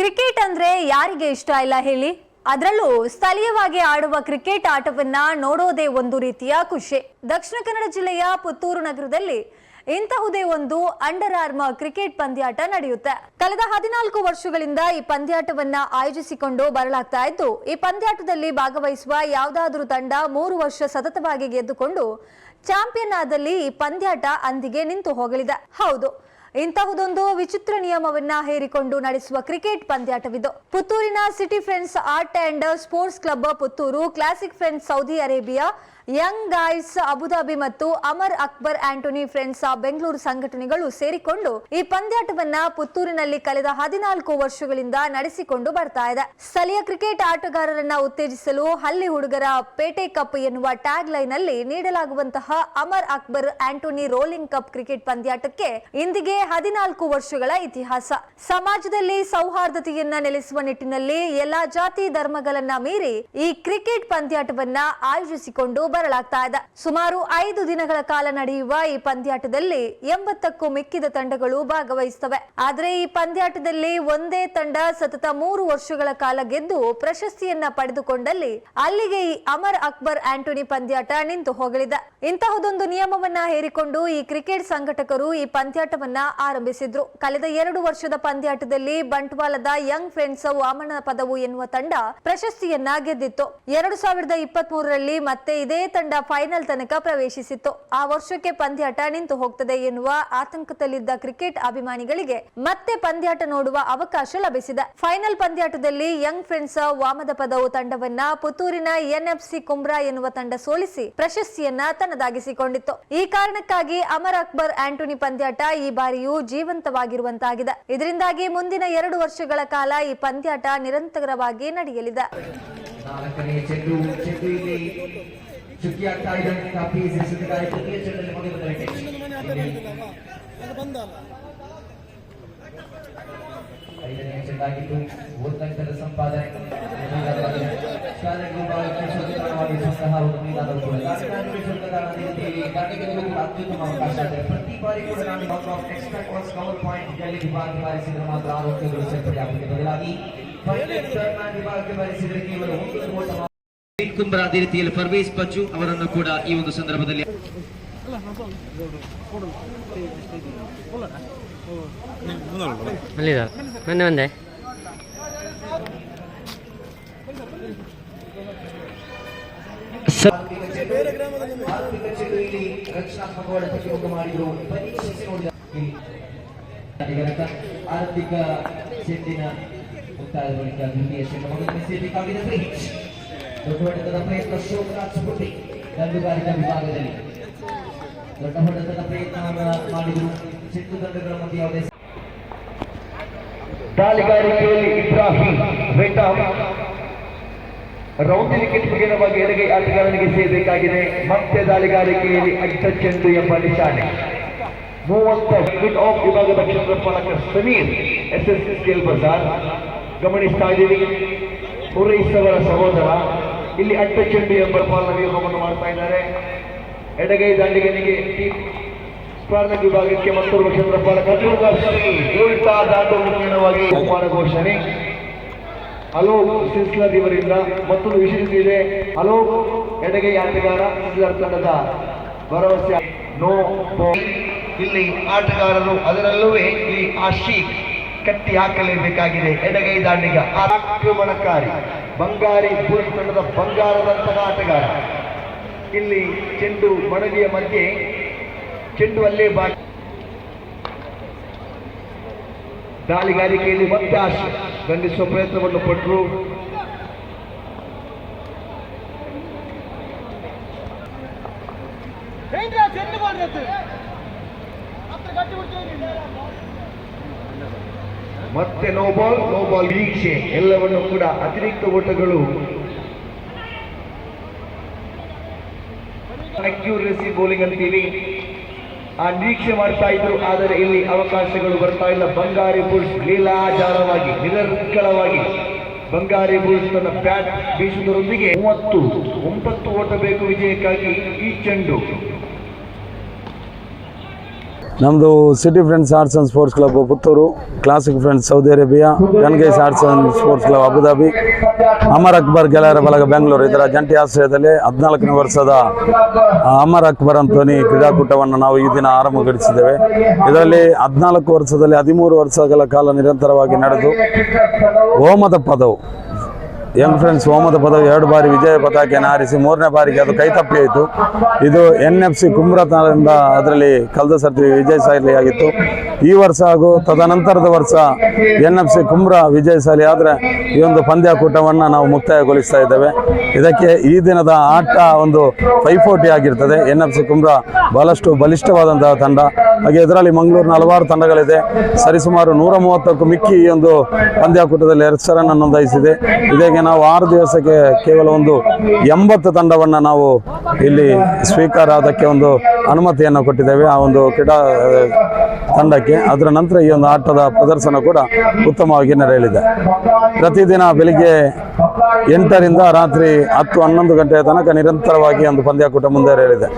Cricket ಅಂದ್ರೆ ಯಾರಿಗೆ ಇಷ್ಟ ಇಲ್ಲ ಹೇಳಿ? ಅದರಲ್ಲೂ ಸ್ಥಳೀಯವಾಗಿ ಆಡುವ ಕ್ರಿಕೆಟ್ ಆಟವನ್ನ ನೋಡೋದೇ ಒಂದು ರೀತಿಯ ಖುಷಿ. ದಕ್ಷಿಣ ಕನ್ನಡ ಜಿಲ್ಲೆಯ ಪುತ್ತೂರು ನಗರದಲ್ಲಿ ಇಂತಹುದೇ ಒಂದು ಅಂಡರ್ ಆರ್ಮ ಕ್ರಿಕೆಟ್ ಪಂದ್ಯಾಟ ನಡೆಯುತ್ತೆ. ಕಳೆದ ಹದಿನಾಲ್ಕು ವರ್ಷಗಳಿಂದ ಈ ಪಂದ್ಯಾಟವನ್ನ ಆಯೋಜಿಸಿಕೊಂಡು ಬರಲಾಗ್ತಾ ಇದ್ದು, ಈ ಪಂದ್ಯಾಟದಲ್ಲಿ ಭಾಗವಹಿಸುವ ಯಾವುದಾದ್ರೂ ತಂಡ ಮೂರು ವರ್ಷ ಸತತವಾಗಿ ಗೆದ್ದುಕೊಂಡು ಚಾಂಪಿಯನ್ ಆದಲ್ಲಿ ಈ ಪಂದ್ಯಾಟ ಅಂದಿಗೆ ನಿಂತು ಹೋಗಲಿದೆ. ಹೌದು ಇಂತಹುದೊಂದು ವಿಚಿತ್ರ ನಿಯಮವನ್ನ ಹೇರಿಕೊಂಡು ನಡೆಸುವ ಕ್ರಿಕೆಟ್ ಪಂದ್ಯಾಟವಿದು. ಪುತ್ತೂರಿನ city friends art and sports club Puttur classic friends Saudi Arabia, young guys Abu Dhabi ಮತ್ತು ಅಮರ್ ಅಕ್ಬರ್ ಆಂಟೋನಿ ಫ್ರೆಂಡ್ಸ್ ಬೆಂಗಳೂರು ಸಂಘಟನೆಗಳು ಸೇರಿಕೊಂಡು ಈ ಪಂದ್ಯಾಟವನ್ನ ಪುತ್ತೂರಿನಲ್ಲಿ ಕಳೆದ ಹದಿನಾಲ್ಕು ವರ್ಷಗಳಿಂದ ನಡೆಸಿಕೊಂಡು ಬರ್ತಾ ಇದೆ. ಸ್ಥಳೀಯ ಕ್ರಿಕೆಟ್ ಆಟಗಾರರನ್ನ ಉತ್ತೇಜಿಸಲು ಹಳ್ಳಿ ಹುಡುಗರ ಪೇಟೆ ಕಪ್ ಎನ್ನುವ ಟ್ಯಾಗ್ ಲೈನ್ ಅಲ್ಲಿ ನೀಡಲಾಗುವಂತಹ Amar Akbar Anthony rolling cup cricket ಪಂದ್ಯಾಟಕ್ಕೆ ಇಂದಿಗೆ ಹದಿನಾಲ್ಕು ವರ್ಷಗಳ ಇತಿಹಾಸ. ಸಮಾಜದಲ್ಲಿ ಸೌಹಾರ್ದತೆಯನ್ನ ನೆಲೆಸುವ ನಿಟ್ಟಿನಲ್ಲಿ ಎಲ್ಲಾ ಜಾತಿ ಧರ್ಮಗಳನ್ನ ಮೀರಿ ಈ ಕ್ರಿಕೆಟ್ ಪಂದ್ಯಾಟವನ್ನ ಆಯೋಜಿಸಿಕೊಂಡು ಬರಲಾಗ್ತಾ ಇದೆ. ಸುಮಾರು ಐದು ದಿನಗಳ ಕಾಲ ನಡೆಯುವ ಈ ಪಂದ್ಯಾಟದಲ್ಲಿ ಎಂಬತ್ತಕ್ಕೂ ಮಿಕ್ಕಿದ ತಂಡಗಳು ಭಾಗವಹಿಸುತ್ತವೆ ಆದರೆ ಈ ಪಂದ್ಯಾಟದಲ್ಲಿ ಒಂದೇ ತಂಡ ಸತತ ಮೂರು ವರ್ಷಗಳ ಕಾಲ ಗೆದ್ದು ಪ್ರಶಸ್ತಿಯನ್ನ ಪಡೆದುಕೊಂಡಲ್ಲಿ ಅಲ್ಲಿಗೆ ಈ ಅಮರ್ ಅಕ್ಬರ್ ಆಂಟೋನಿ ಪಂದ್ಯಾಟ ನಿಂತು ಹೋಗಲಿದೆ. ಇಂತಹದೊಂದು ನಿಯಮವನ್ನ ಹೇರಿಕೊಂಡು ಈ ಕ್ರಿಕೆಟ್ ಸಂಘಟಕರು ಈ ಪಂದ್ಯಾಟವನ್ನ ಆರಂಭಿಸಿದ್ರು. ಕಳೆದ ಎರಡು ವರ್ಷದ ಪಂದ್ಯಾಟದಲ್ಲಿ ಬಂಟ್ವಾಳದ ಯಂಗ್ ಫ್ರೆಂಡ್ಸ್ ವಾಮನ ಪದವು ಎನ್ನುವ ತಂಡ ಪ್ರಶಸ್ತಿಯನ್ನ ಗೆದ್ದಿತ್ತು. ಎರಡು ಸಾವಿರದ ಇಪ್ಪತ್ತ್ ಮೂರರಲ್ಲಿ ಮತ್ತೆ ಇದೇ ತಂಡ ಫೈನಲ್ ತನಕ ಪ್ರವೇಶಿಸಿತ್ತು. ಆ ವರ್ಷಕ್ಕೆ ಪಂದ್ಯಾಟ ನಿಂತು ಹೋಗ್ತದೆ ಎನ್ನುವ ಆತಂಕದಲ್ಲಿದ್ದ ಕ್ರಿಕೆಟ್ ಅಭಿಮಾನಿಗಳಿಗೆ ಮತ್ತೆ ಪಂದ್ಯಾಟ ನೋಡುವ ಅವಕಾಶ ಲಭಿಸಿದೆ. ಫೈನಲ್ ಪಂದ್ಯಾಟದಲ್ಲಿ ಯಂಗ್ ಫ್ರೆಂಡ್ಸ್ ವಾಮದ ಪದವು ತಂಡವನ್ನ ಪುತ್ತೂರಿನ ಎನ್ಎಫ್ಸಿ ಕುಮ್ರಾ ಎನ್ನುವ ತಂಡ ಸೋಲಿಸಿ ಪ್ರಶಸ್ತಿಯನ್ನ ತನ್ನದಾಗಿಸಿಕೊಂಡಿತ್ತು. ಈ ಕಾರಣಕ್ಕಾಗಿ ಅಮರ್ ಅಕ್ಬರ್ ಆಂಟೋನಿ ಪಂದ್ಯಾಟ ಈ ಬಾರಿಯೂ ಜೀವಂತವಾಗಿರುವಂತಾಗಿದೆ. ಇದರಿಂದಾಗಿ ಮುಂದಿನ ಎರಡು ವರ್ಷಗಳ ಕಾಲ ಈ ಪಂದ್ಯಾಟ ನಿರಂತರವಾಗಿ ನಡೆಯಲಿದೆ. ಸಂಪಾದನೆ. ಸ್ವತಂತ್ರವಾಗಿರುವಂತಹ ಒಂದು ಮೈದಾನ ಕೂಡ ಗಾಂಧಿಗಳು ಕೂಡ ಅತ್ಯುತ್ತಮ ಅವಕಾಶ ಇದೆ. ಪ್ರತಿ ಬಾರಿ ಕೂಡ ನಾನು extra course cover point gully ವಿಭಾಗ ಬಾರಿಸಿದ್ರೆ ಮಾತ್ರ ಆರೋಗ್ಯಗಳು ಸೇರ್ಪಡೆಯಾಗುತ್ತದೆ ಬದಲಾಗಿ ಫೈನಲ್ ಟರ್ನ್ ವಿಭಾಗಕ್ಕೆ ಬಾರಿಸಿದರೆ ಕೇವಲ ಒಂದು ಓಟ ಮಾತ್ರ. ಅದೇ ರೀತಿಯಲ್ಲಿ ಪರ್ವೇಸ್ ಪಜ್ಜು ಅವರನ್ನು ಕೂಡ ಈ ಒಂದು ಸಂದರ್ಭದಲ್ಲಿ ಆರ್ಥಿಕ ಚೆಂಡಿನ ಮುಕ್ತಾಯದ ಬಳಿಕ ದ್ವಿತೀಯ ಚೆಂಡು ಮೊದಲನೇ ಸೇರ್ಬೇಕಾಗಿದೆ ಫ್ರೀಚ್ ದೊಡ್ಡ ಹೊಡೆತದ ಪ್ರಯತ್ನ ಶೋಭರಾಜ್ ಪುಟ್ಟಿ ದಂಡುಗಾರಿಕಾ ವಿಭಾಗದಲ್ಲಿ ದೊಡ್ಡ ಹೊಡೆತದ ಪ್ರಯತ್ನವನ್ನು ಮಾಡಿದ್ರು ಚೆಂಡು ದಂಡುಗಳ ಮಧ್ಯೆ ಯಾವುದೇ ದಾಳಿಗಾರಿಕೆಯಲ್ಲಿ ಇಬ್ರಾಹಿಂ ವೆಟಾಮ್ ರೌಂಡ್ ವಿಕೆಟ್ ಮುಗಿನವಾಗಿ ಎಡಗೈ ಆಟಗಾರನಿಗೆ ಸೇರಬೇಕಾಗಿದೆ. ಮತ್ತೆ ದಾಳಿಗಾರಿಕೆಯಲ್ಲಿ ಅಡ್ಡ ಚೆಂಡು ಎಂಬ ನಿಶಾನೆ. ಮೂವತ್ತ ಆಫ್ ವಿಭಾಗದ ಕ್ಷೇತ್ರಪಾಲಕ ಸಮೀರ್ ಎಸ್ ಎಸ್ ಎಲ್ ಬಜಾರ್. ಗಮನಿಸ್ತಾ ಇದ್ದೀವಿ. ಪೂರೈಸವರ ಸಹೋದರ. ಇಲ್ಲಿ ಅಡ್ಡ ಚೆಂಡು ಎಂಬ ಪಾಲನ ವ್ಯೂಹವನ್ನು ಮಾಡ್ತಾ ಇದ್ದಾರೆ. ಎಡಗೈ ದಾಂಡಿಗನಿಗೆ ಟೀಮ್ ಕಾರ್ಮಿಕ ವಿಭಾಗಕ್ಕೆ ಮತ್ತೊಬ್ಬ ಕ್ಷೇತ್ರಪಾಲಕ ಉಲ್ಟಾ ದಾಟು ಮುಖೇನವಾಗಿ ಬಹುಮಾನ ಘೋಷಣೆ. ಅಲೋಕ್ ಸಿಲ್ಸ್ಲರ್ ಇವರಿಂದ ಮತ್ತೊಂದು ವಿಶೇಷತೆ ಇದೆ. ಅಲೋಕ್ ಎಡಗೈ ಆಟಗಾರ ಸಿಲ್ಸ್ಲರ್ ತಂಡದ ಭರವಸೆ. ನೋ. ಇಲ್ಲಿ ಆಟಗಾರರು ಅದರಲ್ಲೂ ಈ ಆಶೀಕ್ ಕಟ್ಟಿ ಹಾಕಲೇಬೇಕಾಗಿದೆ. ಎಡಗೈ ದಾಂಡಿಗ ಆಕ್ರಮಣಕಾರಿ ಬಂಗಾರಿ ಪುರುಷ ತಂಡದ ಬಂಗಾರದಂತಹ ಆಟಗಾರ. ಇಲ್ಲಿ ಚೆಂಡು ಮಡಲಿಯ ಮಧ್ಯೆ ಚೆಂಡು ಅಲ್ಲೇ ಬಾಕಿ ದಾಳಿಗಾರಿಕೆಯಲ್ಲಿ ಮತ್ತೆ ಆಶೆ. ಖಂಡಿಸುವ ಪ್ರಯತ್ನವನ್ನು ಪಟ್ಟರು ಮತ್ತೆ ನೋಬಾಲ್ ನೋಬಾಲ್ ವೀಕ್ಷೆ. ಎಲ್ಲವನ್ನು ಕೂಡ ಅತಿರಿಕ್ತ ಓಟಗಳು. ಅಕ್ಯೂರೆಸಿ ಬೌಲಿಂಗ್ ಅಂತೀವಿ. ಆ ನಿರೀಕ್ಷೆ ಮಾಡ್ತಾ ಇದ್ರು, ಆದರೆ ಇಲ್ಲಿ ಅವಕಾಶಗಳು ಬರ್ತಾ ಇಲ್ಲ. ಬಂಗಾರಿ ಬುಲ್ಸ್ ಲೀಲಾಜಾಲವಾಗಿ, ನಿರರ್ಗಳವಾಗಿ. ಬಂಗಾರಿ ಬುಲ್ಸ್ ತನ್ನ ಬ್ಯಾಟ್ ಬೀಸುವುದರೊಂದಿಗೆ ಮೂವತ್ತು, ಒಂಬತ್ತು ಓಟ ಬೇಕು ವಿಜಯಕ್ಕಾಗಿ ಈ ಚೆಂಡು. ನಮ್ಮದು city friends arts and sports club Puttur classic friends Saudi Arabia ಗನ್ಗೈಸ್ arts and sports club Abu Dhabi Amar Akbar ಗೆಳೆಯರ ಬಳಗ ಬೆಂಗಳೂರು ಇದರ ಜಂಟಿ ಆಶ್ರಯದಲ್ಲಿ ಹದಿನಾಲ್ಕನೇ ವರ್ಷದ ಅಮರ್ ಅಕ್ಬರ್ ಅಂತೋನಿ ಕ್ರೀಡಾಕೂಟವನ್ನು ನಾವು ಈ ದಿನ ಆರಂಭಗೊಳಿಸಿದ್ದೇವೆ. ಇದರಲ್ಲಿ ಹದಿನಾಲ್ಕು ವರ್ಷದಲ್ಲಿ ಹದಿಮೂರು ವರ್ಷಗಳ ಕಾಲ ನಿರಂತರವಾಗಿ ನಡೆದು ಹೋಮದ ಪದವು ಯಂಗ್ ಫ್ರೆಂಡ್ಸ್ ಹೋಮದ ಪದವಿ ಎರಡು ಬಾರಿ ವಿಜಯ ಪತಾಕೆಯನ್ನು ಹಾರಿಸಿ ಮೂರನೇ ಬಾರಿಗೆ ಅದು ಕೈತಪ್ಪಿ ಆಯಿತು ಇದು ಎನ್ ಎಫ್ ಸಿ ಕುಮ್ರತನದಿಂದ ಅದರಲ್ಲಿ ಕಳೆದ ಸರ್ತಿ ವಿಜಯಶಾಲಿಯಾಗಿತ್ತು ಈ ವರ್ಷ ಹಾಗೂ ತದನಂತರದ ವರ್ಷ ಎನ್ ಎಫ್ ಸಿ ಕುಮ್ರ ವಿಜಯಶಾಲಿ ಆದರೆ ಈ ಒಂದು ಪಂದ್ಯಾಕೂಟವನ್ನು ನಾವು ಮುಕ್ತಾಯಗೊಳಿಸ್ತಾ ಇದ್ದೇವೆ. ಇದಕ್ಕೆ ಈ ದಿನದ ಆಟ ಒಂದು ಪೈಪೋಟಿ ಆಗಿರ್ತದೆ. ಎನ್ ಎಫ್ ಸಿ ಕುಮ್ರ ಬಹಳಷ್ಟು ಬಲಿಷ್ಠವಾದಂತಹ ತಂಡ. ಹಾಗೆ ಇದರಲ್ಲಿ ಮಂಗಳೂರಿನ ಹಲವಾರು ತಂಡಗಳಿದೆ. ಸರಿಸುಮಾರು ನೂರ ಮೂವತ್ತಕ್ಕೂ ಮಿಕ್ಕಿ ಈ ಒಂದು ಪಂದ್ಯಾಕೂಟದಲ್ಲಿ ಹೆಸರನ್ನು ನೋಂದಾಯಿಸಿದೆ. ಇದಕ್ಕೆ ನಾವು ಆರು ದಿವಸಕ್ಕೆ ಕೇವಲ ಒಂದು ಎಂಬತ್ತು ತಂಡವನ್ನು ನಾವು ಇಲ್ಲಿ ಸ್ವೀಕಾರ ಅದಕ್ಕೆ ಒಂದು ಅನುಮತಿಯನ್ನು ಕೊಟ್ಟಿದ್ದೇವೆ. ಆ ಒಂದು ಕ್ರೀಡಾ ತಂಡಕ್ಕೆ. ಅದರ ನಂತರ ಈ ಒಂದು ಆಟದ ಪ್ರದರ್ಶನ ಕೂಡ ಉತ್ತಮವಾಗಿ ನಡೆಯಲಿದೆ. ಪ್ರತಿದಿನ ಬೆಳಿಗ್ಗೆ ಎಂಟರಿಂದ ರಾತ್ರಿ ಹತ್ತು ಹನ್ನೊಂದು ಗಂಟೆಯ ತನಕ ನಿರಂತರವಾಗಿ ಒಂದು ಪಂದ್ಯಾಕೂಟ ಮುಂದುವರೆಯಲಿದೆ.